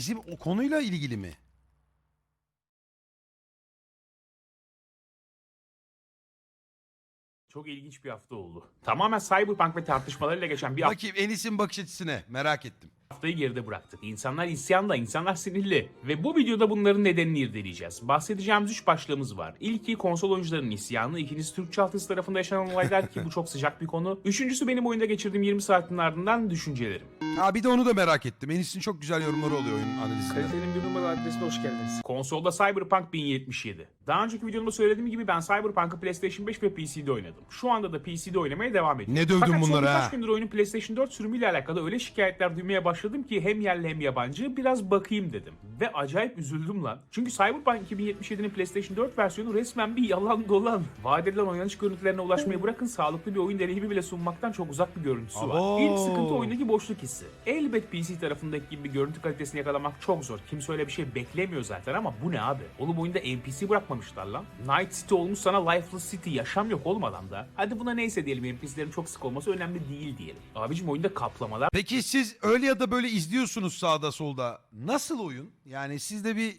Bizim o konuyla ilgili mi? Çok ilginç bir hafta oldu. Tamamen Cyberpunk ve tartışmalarıyla geçen bir Bakayım Enis'in bakış açısına merak ettim. Haftayı geride bıraktık. İnsanlar isyanda, insanlar sinirli. Ve bu videoda bunların nedenini irdeleyeceğiz. Bahsedeceğimiz üç başlığımız var. İlki konsol oyuncularının isyanı, ikincisi Türk çaltısı tarafında yaşanan olaylar ki bu çok sıcak bir konu. Üçüncüsü benim oyunda geçirdiğim 20 saatin ardından düşüncelerim. Ha bir de onu da merak ettim. Enis'in çok güzel yorumları oluyor oyun analizinde. Kalitenin bir numara adresine hoş geldiniz. Konsolda Cyberpunk 1077. Daha önceki videomda söylediğim gibi ben Cyberpunk'ı PlayStation 5 ve PC'de oynadım. Şu anda da PC'de oynamaya devam ediyorum. Ne dövdün Fakat son bunları birkaç ha? gündür oyunun PlayStation 4 sürümüyle alakalı öyle şikayetler duymaya başladım ki hem yerli hem yabancı biraz bakayım dedim. Ve acayip üzüldüm lan. Çünkü Cyberpunk 2077'nin PlayStation 4 versiyonu resmen bir yalan dolan. Vaat edilen oynanış görüntülerine ulaşmayı bırakın sağlıklı bir oyun deneyimi bile sunmaktan çok uzak bir görüntüsü var. Abo. İlk sıkıntı oyundaki boşluk hissi. Elbet PC tarafındaki gibi bir görüntü kalitesini yakalamak çok zor. Kimse öyle bir şey beklemiyor zaten ama bu ne abi? Oğlum oyunda NPC bırakmamışlar lan. Night City olmuş sana Lifeless City. Yaşam yok olmadan da. Hadi buna neyse diyelim NPC'lerin çok sık olması önemli değil diyelim. Abicim oyunda kaplamalar Peki siz öyle ya da böyle izliyorsunuz sağda solda. Nasıl oyun? Yani sizde bir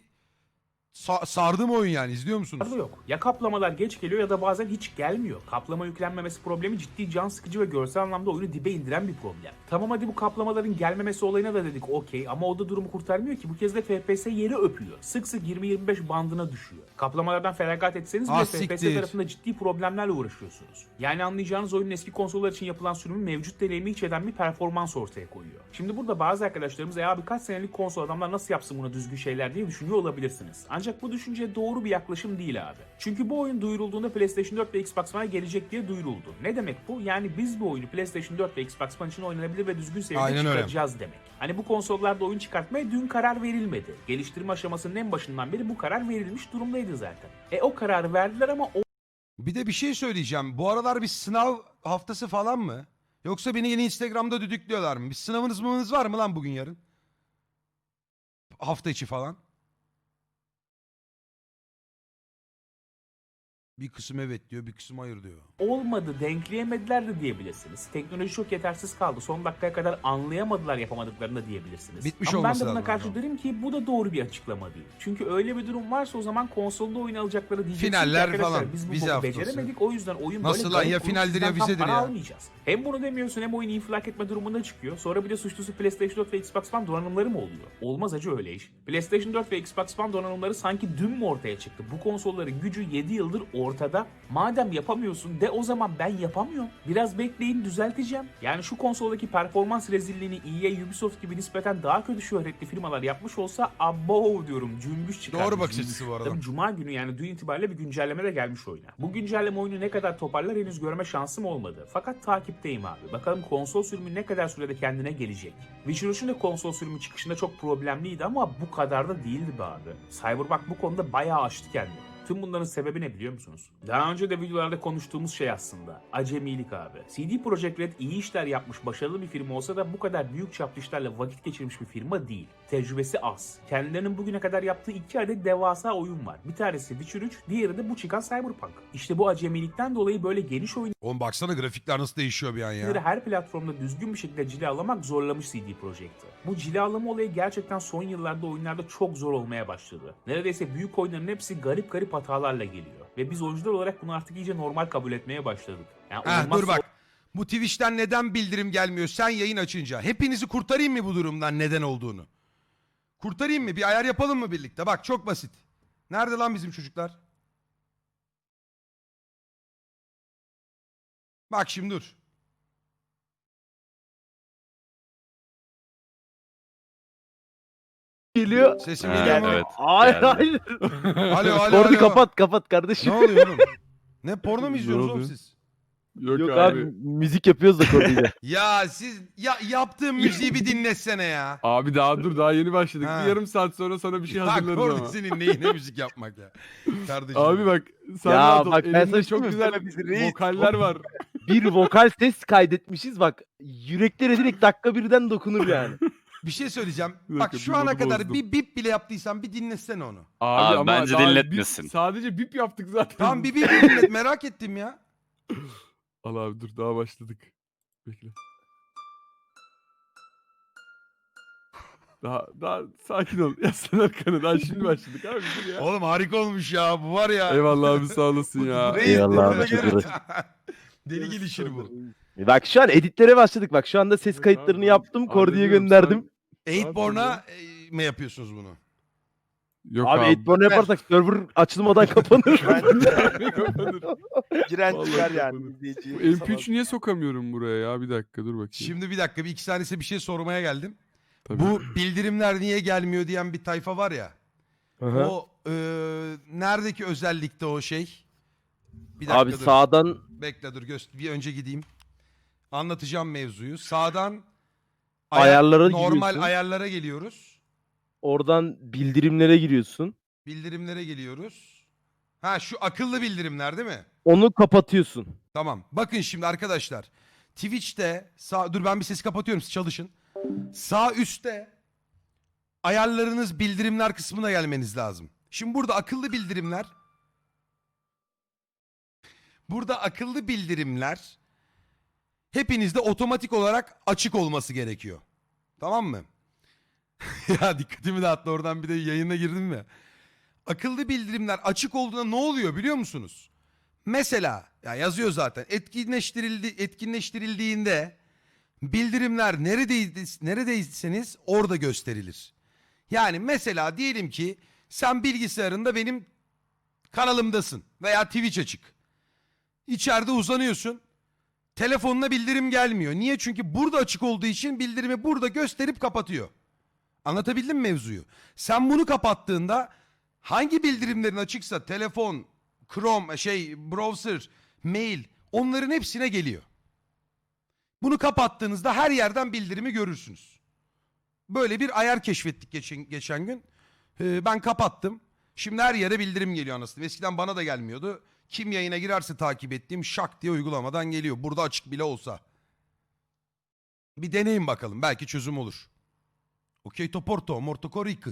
sa- sardı mı oyun yani izliyor musunuz? da yok. Ya kaplamalar geç geliyor ya da bazen hiç gelmiyor. Kaplama yüklenmemesi problemi ciddi can sıkıcı ve görsel anlamda oyunu dibe indiren bir problem. Tamam hadi bu kaplamaların gelmemesi olayına da dedik okey ama o da durumu kurtarmıyor ki bu kez de FPS yeri öpüyor. Sık sık 20-25 bandına düşüyor. Kaplamalardan feragat etseniz bile Ah, FPS siktir. tarafında ciddi problemlerle uğraşıyorsunuz. Yani anlayacağınız oyunun eski konsollar için yapılan sürümün mevcut deneyimi hiç eden bir performans ortaya koyuyor. Şimdi burada bazı arkadaşlarımız ya birkaç senelik konsol adamlar nasıl yapsın buna düzgün şeyler diye düşünüyor olabilirsiniz. Ancak bu düşünce doğru bir yaklaşım değil abi. Çünkü bu oyun duyurulduğunda PlayStation 4 ve Xbox One'a gelecek diye duyuruldu. Ne demek bu? Yani biz bu oyunu PlayStation 4 ve Xbox One için oynanabilir ve düzgün seviyede Aynen öyle. çıkaracağız demek. Hani bu konsollarda oyun çıkartmaya dün karar verilmedi. Geliştirme aşamasının en başından beri bu karar verilmiş durumdaydı zaten. E o kararı verdiler ama o Bir de bir şey söyleyeceğim. Bu aralar bir sınav haftası falan mı? Yoksa beni yeni Instagram'da düdüklüyorlar mı? Bir sınavınız mınız var mı lan bugün yarın? Hafta içi falan. Bir kısım evet diyor, bir kısım hayır diyor. olmadı, denkleyemediler de diyebilirsiniz. Teknoloji çok yetersiz kaldı. Son dakikaya kadar anlayamadılar yapamadıklarını da diyebilirsiniz. Bitmiş Ama ben de buna karşı hocam. derim ki bu da doğru bir açıklama değil. Çünkü öyle bir durum varsa o zaman konsolda oyun alacakları diyeceksiniz ki Finaller arkadaşlar falan, biz bu vize boku haftası. beceremedik o yüzden oyun Nasıl böyle lan? garip Ya finaldir sizden ya tam vizedir para ya. almayacağız. Hem bunu demiyorsun hem oyun infilak etme durumunda çıkıyor. Sonra bir de suçlusu PlayStation 4 ve Xbox One donanımları mı oluyor? Olmaz acı öyle iş. PlayStation 4 ve Xbox One donanımları sanki dün mü ortaya çıktı? Bu konsolların gücü 7 yıldır ortada. Madem yapamıyorsun de o zaman ben yapamıyorum. Biraz bekleyin düzelteceğim. Yani şu konsoldaki performans rezilliğini EA, Ubisoft gibi nispeten daha kötü şöhretli firmalar yapmış olsa abo diyorum cümbüş çıkar. Doğru bakış açısı bu arada. Tabii Cuma günü yani dün itibariyle bir güncelleme de gelmiş oyuna. Bu güncelleme oyunu ne kadar toparlar henüz görme şansım olmadı. Fakat takipteyim abi. Bakalım konsol sürümü ne kadar sürede kendine gelecek. Witcher 3'ün de konsol sürümü çıkışında çok problemliydi ama bu kadar da değildi be abi. Cyberpunk bu konuda bayağı aştı kendini. Tüm bunların sebebi ne biliyor musunuz? Daha önce de videolarda konuştuğumuz şey aslında. Acemilik abi. CD Projekt Red iyi işler yapmış başarılı bir firma olsa da bu kadar büyük çaplı işlerle vakit geçirmiş bir firma değil. Tecrübesi az. Kendilerinin bugüne kadar yaptığı iki adet devasa oyun var. Bir tanesi Witcher 3, diğeri de bu çıkan Cyberpunk. İşte bu acemilikten dolayı böyle geniş oyun Oğlum baksana grafikler nasıl değişiyor bir an ya. her platformda düzgün bir şekilde cilalamak zorlamış CD Projekt'i. Bu cilalama olayı gerçekten son yıllarda oyunlarda çok zor olmaya başladı. Neredeyse büyük oyunların hepsi garip garip hatalarla geliyor. Ve biz oyuncular olarak bunu artık iyice normal kabul etmeye başladık. Yani olmazsa dur bak. Bu Twitch'ten neden bildirim gelmiyor sen yayın açınca? Hepinizi kurtarayım mı bu durumdan neden olduğunu? Kurtarayım mı? Bir ayar yapalım mı birlikte? Bak çok basit. Nerede lan bizim çocuklar? Bak şimdi dur. Geliyor. Sesim Ha, geliyor mu? evet. Hayır geldi. hayır. Alo alo alo. kapat kapat kardeşim. Ne oluyor oğlum? Ne porno mu Ne izliyorsunuz oğlum siz? Yok, Yok abi. abi. müzik yapıyoruz da korduyla. Ya siz ya yaptığım müziği bir dinlesene ya. Abi daha dur daha yeni başladık. Ha. Bir yarım saat sonra sana bir şey Bak hazırlarız orada ama. senin neyine müzik yapmak ya. Kardeşim. Abi bak sen Ya rahat ol. bak ben Elimde sana çok güzel reis- vokaller var. bir vokal ses kaydetmişiz bak. Yüreklere direkt dakika birden dokunur yani. Bir şey söyleyeceğim. Bir Bak şu bir ana modu kadar bozdum. bir bip bile yaptıysan bir dinlesene onu. Abi, Abi ama bence daha dinletmesin. bip- sadece bip yaptık zaten. Tamam bir bip dinlet merak ettim ya. Al abi dur daha başladık. Bekle. Daha, daha sakin ol. Yaslan arkanı. Daha şimdi başladık abi. Dur ya. Oğlum harika olmuş ya. Bu var ya. Eyvallah abi sağ olasın ya. Reis, Eyvallah abi, deli çok gelişir. uğraştım. Deli gelişir bu. Bak şu an editlere başladık. Bak şu anda ses kayıtlarını yaptım. Kordi'ye hallediyorum. gönderdim. Eightborn'a e, mi yapıyorsunuz bunu? Yok Abi, abi. Edborn yaparsak server açılmadan kapanır. Giren Vallahi çıkar yani. kapanır. izleyici Bu falan. MP3'ü niye sokamıyorum buraya ya? Bir dakika dur bakayım. Şimdi bir dakika bir iki tanesi bir şey sormaya geldim. Tabii. Bu bildirimler niye gelmiyor diyen bir tayfa var ya. Aha. O e, neredeki özellikte o şey? Bir dakika Abi dur. sağdan Bekle dur göster. Bir önce gideyim. Anlatacağım mevzuyu. Sağdan Ayarlara normal giriyorsun. ayarlara geliyoruz. oradan bildirimlere giriyorsun. Bildirimlere geliyoruz. Ha şu akıllı bildirimler değil mi? Onu kapatıyorsun. Tamam. Bakın şimdi arkadaşlar. Twitch'te sağ dur ben bir sesi kapatıyorum siz çalışın. Sağ üstte ayarlarınız bildirimler kısmına gelmeniz lazım. Şimdi burada akıllı bildirimler Burada akıllı bildirimler hepinizde otomatik olarak açık olması gerekiyor. Tamam mı? ya dikkatimi dağıttı oradan bir de yayına girdim ya. Akıllı bildirimler açık olduğunda ne oluyor biliyor musunuz? Mesela ya yazıyor zaten etkinleştirildi etkinleştirildiğinde bildirimler neredeydi, neredeyseniz orada gösterilir. Yani mesela diyelim ki sen bilgisayarında benim kanalımdasın veya Twitch açık. İçeride uzanıyorsun. Telefonuna bildirim gelmiyor. Niye? Çünkü burada açık olduğu için bildirimi burada gösterip kapatıyor. Anlatabildim mi mevzuyu? Sen bunu kapattığında hangi bildirimlerin açıksa telefon, Chrome, şey, browser, mail onların hepsine geliyor. Bunu kapattığınızda her yerden bildirimi görürsünüz. Böyle bir ayar keşfettik geçen, geçen gün. Ee, ben kapattım. Şimdi her yere bildirim geliyor anasını. Eskiden bana da gelmiyordu. Kim yayına girerse takip ettiğim şak diye uygulamadan geliyor. Burada açık bile olsa. Bir deneyin bakalım. Belki çözüm olur. Okey toporto, morto corrico.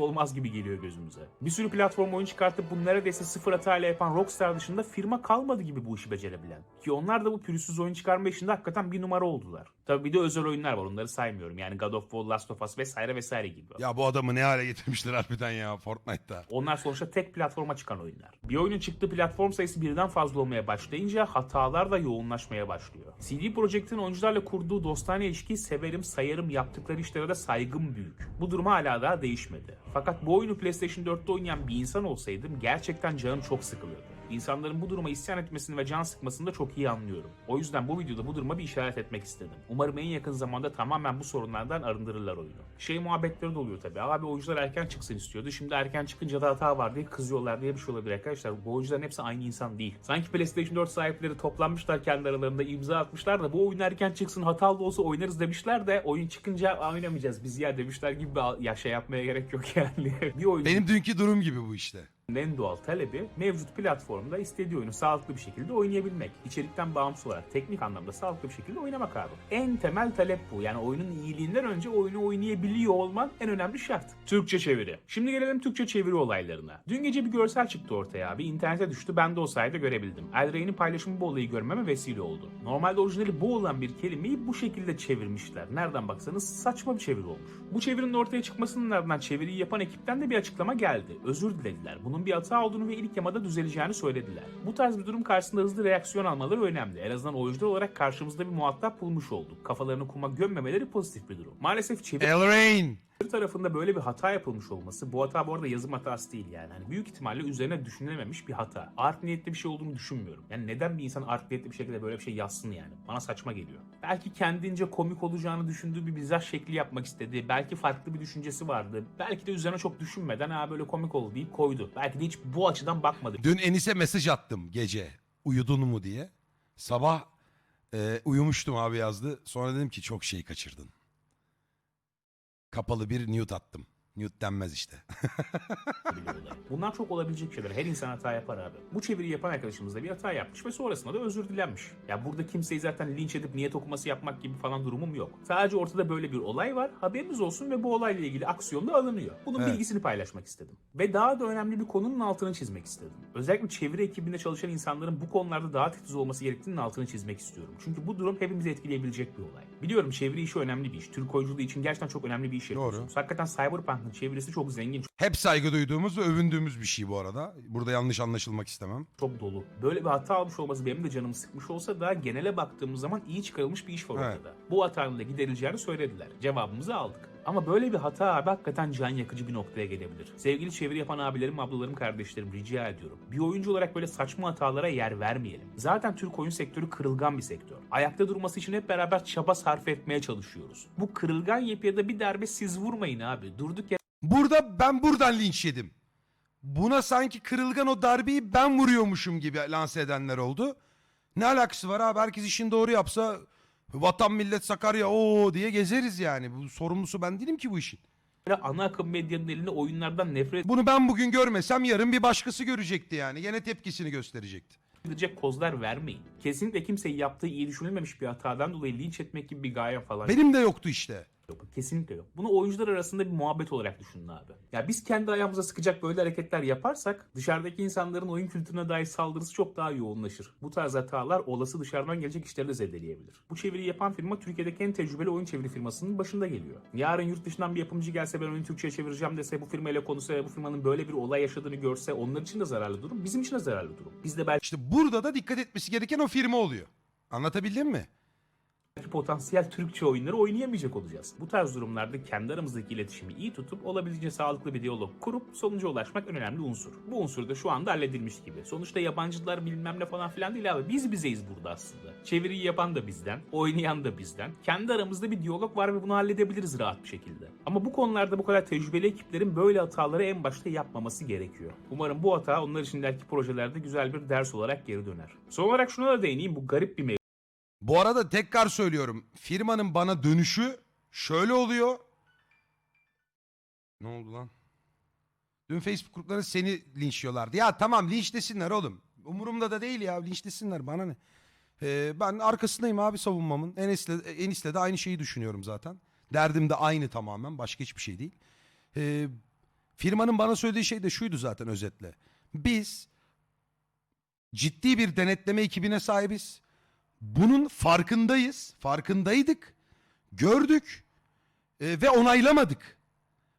Olmaz gibi geliyor gözümüze. Bir sürü platform oyun çıkartıp bunu neredeyse sıfır hatayla yapan Rockstar dışında firma kalmadı gibi bu işi becerebilen. Ki onlar da bu pürüzsüz oyun çıkarma işinde hakikaten bir numara oldular. Tabii bir de özel oyunlar var onları saymıyorum. Yani God of War, Last of Us vesaire vesaire gibi. Ya bu adamı ne hale getirmişler harbiden ya Fortnite'ta. Onlar sonuçta tek platforma çıkan oyunlar. Bir oyunun çıktığı platform sayısı birden fazla olmaya başlayınca hatalar da yoğunlaşmaya başlıyor. CD Projekt'in oyuncularla kurduğu dostane ilişkiyi severim, sayarım, yaptıkları işlere de saygım büyük. Bu durum hala daha değişmedi. Fakat bu oyunu PlayStation 4'te oynayan bir insan olsaydım gerçekten canım çok sıkılıyordu. İnsanların bu duruma isyan etmesini ve can sıkmasını da çok iyi anlıyorum. O yüzden bu videoda bu duruma bir işaret etmek istedim. Umarım en yakın zamanda tamamen bu sorunlardan arındırırlar oyunu. Şey muhabbetleri de oluyor tabii. Abi oyuncular erken çıksın istiyordu. Şimdi erken çıkınca da hata var diye kızıyorlar diye bir şey olabilir arkadaşlar. Bu oyuncuların hepsi aynı insan değil. Sanki PlayStation 4 sahipleri toplanmışlar kendi aralarında imza atmışlar da bu oyun erken çıksın hatalı olsa oynarız demişler de oyun çıkınca oynamayacağız biz ya demişler gibi ya şey yapmaya gerek yok yani. bir oyun Benim dünkü durum gibi bu işte. En doğal talebi mevcut platformda istediği oyunu sağlıklı bir şekilde oynayabilmek. İçerikten bağımsız olarak teknik anlamda sağlıklı bir şekilde oynamak abi. En temel talep bu. Yani oyunun iyiliğinden önce oyunu oynayabiliyor olman en önemli şart. Türkçe çeviri. Şimdi gelelim Türkçe çeviri olaylarına. Dün gece bir görsel çıktı ortaya abi. İnternete düştü. Ben de o sayede görebildim. Elrey'nin paylaşımı bu olayı görmeme vesile oldu. Normalde orijinali bu olan bir kelimeyi bu şekilde çevirmişler. Nereden baksanız saçma bir çeviri olmuş. Bu çevirinin ortaya çıkmasının ardından çeviriyi yapan ekipten de bir açıklama geldi. Özür dilediler. Bunun bir hata olduğunu ve ilk yamada düzeleceğini söylediler. Bu tarz bir durum karşısında hızlı reaksiyon almaları önemli. En azından oyuncular olarak karşımızda bir muhatap bulmuş olduk. Kafalarını kuma gömmemeleri pozitif bir durum. Maalesef çeviri Elrain. Tarafında böyle bir hata yapılmış olması, bu hata bu arada yazım hatası değil yani. Hani büyük ihtimalle üzerine düşünülememiş bir hata. Art niyetli bir şey olduğunu düşünmüyorum. Yani neden bir insan art niyetli bir şekilde böyle bir şey yazsın yani? Bana saçma geliyor. Belki kendince komik olacağını düşündüğü bir mizah şekli yapmak istedi. Belki farklı bir düşüncesi vardı. Belki de üzerine çok düşünmeden ha böyle komik oldu deyip koydu. Belki de hiç bu açıdan bakmadı. Dün Enis'e mesaj attım gece. Uyudun mu diye. Sabah e, uyumuştum abi yazdı. Sonra dedim ki çok şey kaçırdın. Kapalı bir nude attım. Newt denmez işte. Bunlar çok olabilecek şeyler. Her insan hata yapar abi. Bu çeviriyi yapan arkadaşımız da bir hata yapmış ve sonrasında da özür dilenmiş. Ya burada kimseyi zaten linç edip niyet okuması yapmak gibi falan durumum yok. Sadece ortada böyle bir olay var. Haberiniz olsun ve bu olayla ilgili aksiyon da alınıyor. Bunun Evet. bilgisini paylaşmak istedim. Ve daha da önemli bir konunun altını çizmek istedim. Özellikle çeviri ekibinde çalışan insanların bu konularda daha titiz olması gerektiğinin altını çizmek istiyorum. Çünkü bu durum hepimizi etkileyebilecek bir olay. Biliyorum çeviri işi önemli bir iş. Türk oyunculuğu için gerçekten çok önemli bir iş Doğru. yapıyorsunuz. Hakikaten Cyberpunk'ın çevirisi çok zengin, Hep saygı duyduğumuz ve övündüğümüz bir şey bu arada. Burada yanlış anlaşılmak istemem. çok dolu. Böyle bir hata almış olması benim de canımı sıkmış olsa da genele baktığımız zaman iyi çıkarılmış bir iş var Evet. ortada. Bu hatanın da giderileceğini söylediler. Cevabımızı aldık. Ama böyle bir hata abi hakikaten can yakıcı bir noktaya gelebilir. Sevgili çeviri yapan abilerim, ablalarım, kardeşlerim rica ediyorum. Bir oyuncu olarak böyle saçma hatalara yer vermeyelim. Zaten Türk oyun sektörü kırılgan bir sektör. Ayakta durması için hep beraber çaba sarf etmeye çalışıyoruz. Bu kırılgan yapıya da bir darbe siz vurmayın abi. Durduk yere Burada ben buradan linç yedim. Buna sanki kırılgan o darbeyi ben vuruyormuşum gibi lanse edenler oldu. Ne alakası var abi? Herkes işini doğru yapsa vatan millet Sakarya o diye gezeriz yani. Bu sorumlusu ben değilim ki bu işin. ana akım medyanın eline oyunlardan nefret Bunu ben bugün görmesem yarın bir başkası görecekti yani. Gene tepkisini gösterecekti. edecek kozlar vermeyin. Kesinlikle kimseyi yaptığı iyi düşünülmemiş bir hatadan dolayı linç etmek gibi bir gaye falan Benim de yoktu işte. Yok. Kesinlikle yok. Bunu oyuncular arasında bir muhabbet olarak düşünün abi. Ya biz kendi ayağımıza sıkacak böyle hareketler yaparsak dışarıdaki insanların oyun kültürüne dair saldırısı çok daha yoğunlaşır. Bu tarz hatalar olası dışarıdan gelecek işleri de zedeleyebilir. Bu çeviriyi yapan firma Türkiye'deki en tecrübeli oyun çeviri firmasının başında geliyor. Yarın yurt dışından bir yapımcı gelse ben oyunu Türkçe'ye çevireceğim dese bu firmayla konuşsa ve bu firmanın böyle bir olay yaşadığını görse onlar için de zararlı durum. Bizim için de zararlı durum. Biz de belki İşte burada da dikkat etmesi gereken o firma oluyor. Anlatabildim mi? Potansiyel Türkçe oyunları oynayamayacak olacağız. Bu tarz durumlarda kendi aramızdaki iletişimi iyi tutup olabildiğince sağlıklı bir diyalog kurup sonuca ulaşmak en önemli unsur. Bu unsur da şu anda halledilmiş gibi. Sonuçta yabancılar bilmem ne falan filan değil abi. Biz bizeyiz burada aslında. Çeviriyi yapan da bizden, oynayan da bizden. Kendi aramızda bir diyalog var ve bunu halledebiliriz rahat bir şekilde. Ama bu konularda bu kadar tecrübeli ekiplerin böyle hataları en başta yapmaması gerekiyor. Umarım bu hata onlar için projelerde güzel bir ders olarak geri döner. Son olarak şuna da değineyim. Bu garip bir mevzu. Bu arada tekrar söylüyorum. Firmanın bana dönüşü şöyle oluyor. Ne oldu lan? Dün Facebook grupları seni linçliyorlardı. Ya tamam linçlesinler oğlum. Umurumda da değil ya linçlesinler bana ne. Ee, ben arkasındayım abi savunmamın. Enes'le, Enis'le de aynı şeyi düşünüyorum zaten. Derdim de aynı tamamen. Başka hiçbir şey değil. Ee, firmanın bana söylediği şey de şuydu zaten özetle. Biz ciddi bir denetleme ekibine sahibiz. Bunun farkındayız. Farkındaydık. Gördük. e, ve onaylamadık.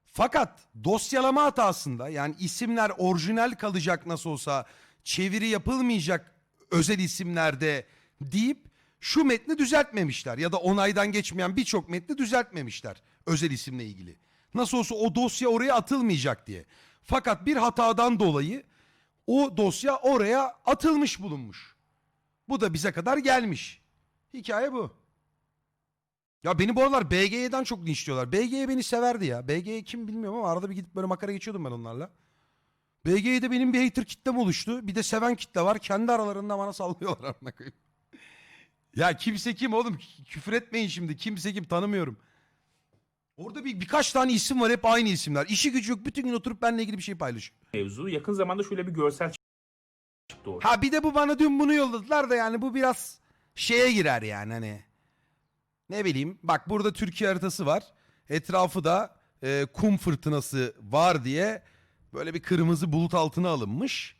Fakat dosyalama hatasında yani isimler orijinal kalacak nasıl olsa çeviri yapılmayacak özel isimlerde deyip şu metni düzeltmemişler ya da onaydan geçmeyen birçok metni düzeltmemişler özel isimle ilgili. Nasıl olsa o dosya oraya atılmayacak diye. Fakat bir hatadan dolayı o dosya oraya atılmış bulunmuş. Bu da bize kadar gelmiş. Hikaye bu. Ya beni bu aralar BG'den çok linçliyorlar. BG beni severdi ya. BG kim bilmiyorum ama arada bir gidip böyle makara geçiyordum ben onlarla. BG'de benim bir hater kitlem oluştu. Bir de seven kitle var. Kendi aralarında bana sallıyorlar amına koyayım. Ya kimse kim oğlum? Kü- Küfür etmeyin şimdi. Kimse kim tanımıyorum. Orada bir birkaç tane isim var hep aynı isimler. İşi gücü yok. Bütün gün oturup benimle ilgili bir şey paylaşıyor. mevzu. Yakın zamanda şöyle bir görsel ortaya. Ha bir de bu bana dün bunu yolladılar da yani bu biraz şeye girer yani hani. Ne bileyim bak burada Türkiye haritası var. Etrafı da e, kum fırtınası var diye böyle bir kırmızı bulut altına alınmış.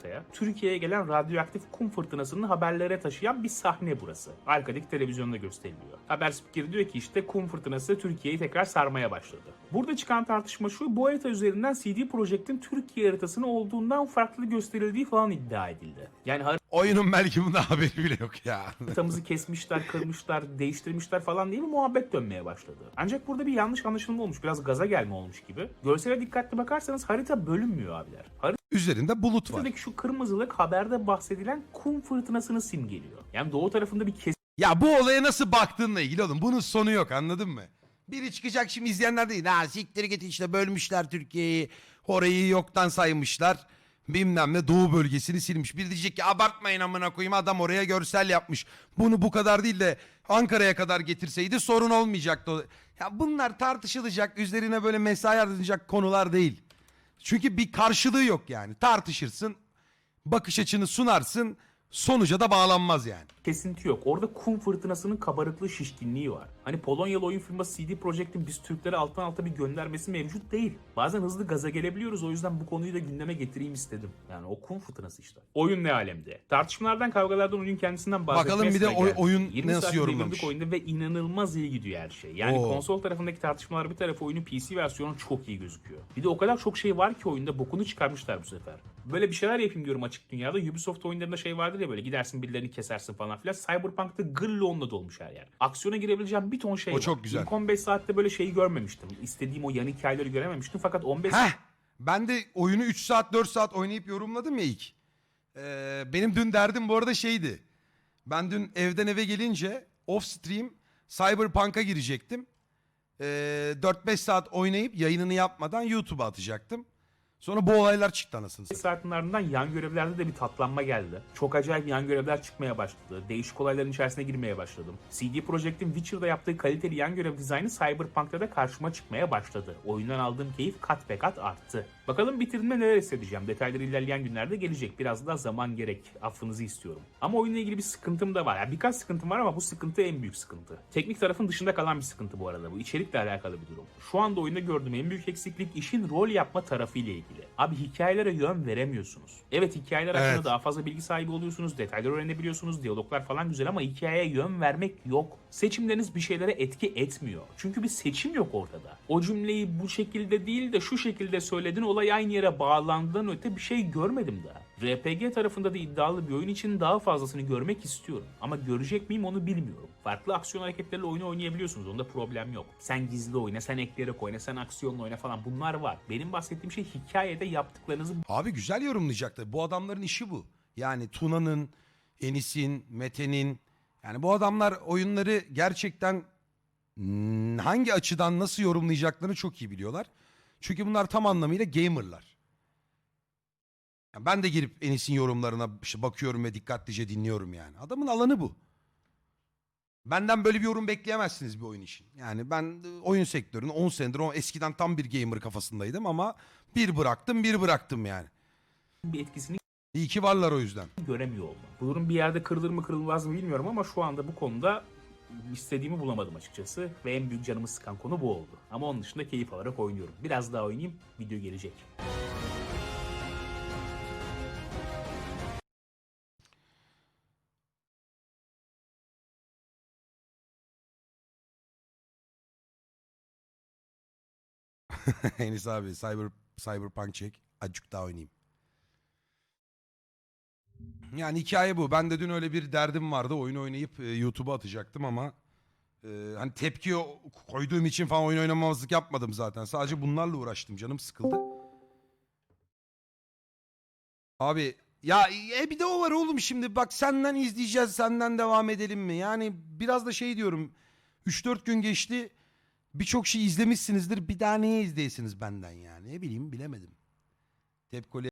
Ortaya. Türkiye'ye gelen radyoaktif kum fırtınasını haberlere taşıyan bir sahne burası. Arkadaki televizyonda gösteriliyor. Haber spikeri diyor ki işte kum fırtınası Türkiye'yi tekrar sarmaya başladı. Burada çıkan tartışma şu, bu harita üzerinden CD Projekt'in Türkiye haritasını olduğundan farklı gösterildiği falan iddia edildi. Yani Oyunun belki bundan haberi bile yok ya. haritamızı kesmişler, kırmışlar, değiştirmişler falan diye bir muhabbet dönmeye başladı. Ancak burada bir yanlış anlaşılma olmuş, biraz gaza gelme olmuş gibi. Görsele dikkatli bakarsanız harita bölünmüyor abiler. Üzerinde bulut var. Şu kırmızılık haberde bahsedilen kum fırtınasını simgeliyor. Yani doğu tarafında bir Ya bu olaya nasıl baktığınla ilgili oğlum. Bunun sonu yok anladın mı? Biri çıkacak şimdi izleyenler değil. Ha siktir git işte bölmüşler Türkiye'yi. Orayı yoktan saymışlar. Bilmem ne doğu bölgesini silmiş. Bir diyecek ki abartmayın amına koyayım adam oraya görsel yapmış. Bunu bu kadar değil de Ankara'ya kadar getirseydi sorun olmayacaktı. Ya bunlar tartışılacak, üzerine böyle mesai harcanacak konular değil. Çünkü bir karşılığı yok yani. Tartışırsın, bakış açını sunarsın, sonuca da bağlanmaz yani. Kesinti yok. Orada kum fırtınasının kabarıklığı şişkinliği var. Hani Polonyalı oyun firması CD Projekt'in biz Türklere alttan alta bir göndermesi mevcut değil. Bazen hızlı gaza gelebiliyoruz o yüzden bu konuyu da gündeme getireyim istedim. Yani o kum fırtınası işte. Oyun ne alemde? Tartışmalardan kavgalardan oyun kendisinden bahsetmeye Bakalım bir de oy- oyun 20 nasıl yorumlamış? oyunda ve inanılmaz iyi gidiyor her şey. Yani Oo. konsol tarafındaki tartışmalar bir tarafa oyunun PC versiyonu çok iyi gözüküyor. Bir de o kadar çok şey var ki oyunda bokunu çıkarmışlar bu sefer. Böyle bir şeyler yapayım diyorum açık dünyada. Ubisoft oyunlarında şey vardır ya böyle gidersin birilerini kesersin falan filan. Cyberpunk'ta gırla onunla dolmuş her yer. Aksiyona girebileceğim bir ton şey O var. çok güzel. İlk 15 saatte böyle şeyi görmemiştim. İstediğim o yan hikayeleri görememiştim. Fakat 15 Heh, ben de oyunu 3 saat 4 saat oynayıp yorumladım ya ilk. Ee, benim dün derdim bu arada şeydi. Ben dün evden eve gelince off stream Cyberpunk'a girecektim. Ee, 4-5 saat oynayıp yayınını yapmadan YouTube'a atacaktım. Sonra bu olaylar çıktı anasını satayım. saatin ardından yan görevlerde de bir tatlanma geldi. Çok acayip yan görevler çıkmaya başladı. Değişik olayların içerisine girmeye başladım. CD Projekt'in Witcher'da yaptığı kaliteli yan görev dizaynı Cyberpunk'ta da karşıma çıkmaya başladı. Oyundan aldığım keyif kat be kat arttı. Bakalım bitirdiğimde neler hissedeceğim. Detayları ilerleyen günlerde gelecek. Biraz daha zaman gerek. Affınızı istiyorum. Ama oyunla ilgili bir sıkıntım da var. Yani birkaç sıkıntım var ama bu sıkıntı en büyük sıkıntı. Teknik tarafın dışında kalan bir sıkıntı bu arada. Bu içerikle alakalı bir durum. Şu anda oyunda gördüğüm en büyük eksiklik işin rol yapma tarafı ile ilgili. Abi hikayelere yön veremiyorsunuz. Evet hikayeler hakkında Evet. daha fazla bilgi sahibi oluyorsunuz, detayları öğrenebiliyorsunuz, diyaloglar falan güzel ama hikayeye yön vermek yok. Seçimleriniz bir şeylere etki etmiyor. Çünkü bir seçim yok ortada. O cümleyi bu şekilde değil de şu şekilde söyledin olay aynı yere bağlandığından öte bir şey görmedim daha. RPG tarafında da iddialı bir oyun için daha fazlasını görmek istiyorum. Ama görecek miyim onu bilmiyorum. Farklı aksiyon hareketleriyle oyunu oynayabiliyorsunuz. Onda problem yok. Sen gizli oyna, sen ekleyerek oyna, sen aksiyonla oyna falan bunlar var. Benim bahsettiğim şey hikayede yaptıklarınızı Abi güzel yorumlayacaktı. Bu adamların işi bu. Yani Tuna'nın, Enis'in, Mete'nin. Yani bu adamlar oyunları gerçekten hangi açıdan nasıl yorumlayacaklarını çok iyi biliyorlar. Çünkü bunlar tam anlamıyla gamerlar. Ya ben de girip Enis'in yorumlarına işte bakıyorum ve dikkatlice dinliyorum yani. Adamın alanı bu. Benden böyle bir yorum bekleyemezsiniz bir oyun için. Yani ben e, oyun sektörünün 10 senedir o eskiden tam bir gamer kafasındaydım ama bir bıraktım bir bıraktım yani. bir etkisini İyi ki varlar o yüzden. göremiyor olmam. Bu durum bir yerde kırılır mı kırılmaz mı bilmiyorum ama şu anda bu konuda istediğimi bulamadım açıkçası. Ve en büyük canımı sıkan konu bu oldu. Ama onun dışında keyif alarak oynuyorum. Biraz daha oynayayım, video gelecek. Enis abi Cyber, Cyberpunk çek. Acık daha oynayayım. Yani hikaye bu. Ben de dün öyle bir derdim vardı. Oyunu oynayıp e, YouTube'a atacaktım ama e, hani tepki koyduğum için falan oyun oynamamazlık yapmadım zaten. Sadece bunlarla uğraştım. Canım sıkıldı. Abi ya e, bir de o var oğlum şimdi bak senden izleyeceğiz senden devam edelim mi? Yani biraz da şey diyorum 3-4 gün geçti birçok şey izlemişsinizdir bir daha neye izleyesiniz benden yani ne bileyim bilemedim. Tepkoli